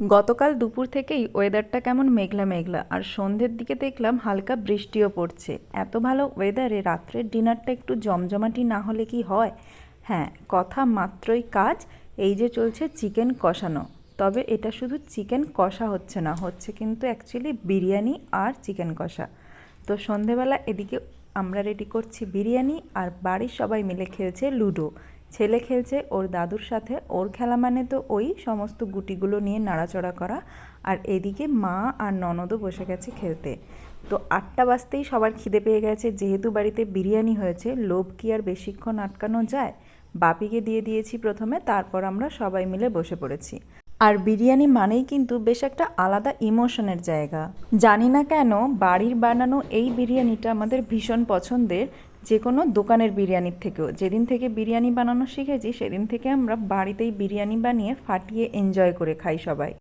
গতকাল দুপুর থেকেই ওয়েদারটা কেমন মেঘলা মেঘলা, আর সন্ধ্যের দিকে দেখলাম হালকা বৃষ্টিও পড়ছে। এত ভালো ওয়েদারে রাত্রের ডিনারটা একটু জমজমাটি না হলে কি হয়? হ্যাঁ কথা মাত্রই কাজ, এই যে চলছে চিকেন কষানো। তবে এটা শুধু চিকেন কষা হচ্ছে না, হচ্ছে কিন্তু অ্যাকচুয়ালি বিরিয়ানি আর চিকেন কষা। তো সন্ধেবেলা এদিকে আমরা রেডি করছি বিরিয়ানি, আর বাড়ির সবাই মিলে খেলছে লুডো। ছেলে খেলছে, ওর দাদুর সাথে। ওর খেলা মানে তো ওই সমস্ত গুটিগুলো নিয়ে নাড়াচড়া করা আর এদিকে মা আর ননদও বসে গেছে খেলতে। তো আটটা বাজতেই সবার খিদে পেয়ে গেছে। যেহেতু বাড়িতে বিরিয়ানি হয়েছে, লোভ কি আর বেশিক্ষণ আটকানো যায়? বাপিকে দিয়ে দিয়েছি প্রথমে, তারপর আমরা সবাই মিলে বসে পড়েছি। আর বিরিয়ানি মানেই কিন্তু বেশ একটা আলাদা ইমোশনের জায়গা। জানি না কেন, বাড়ির বানানো এই বিরিয়ানিটা আমাদের ভীষণ পছন্দের। যে কোনো দোকানের বিরিয়ানির থেকেও। যেদিন থেকে বিরিয়ানি বানানো শিখেছি, সেদিন থেকে আমরা বাড়িতেই বিরিয়ানি বানিয়ে ফাটিয়ে এনজয় করে খাই সবাই।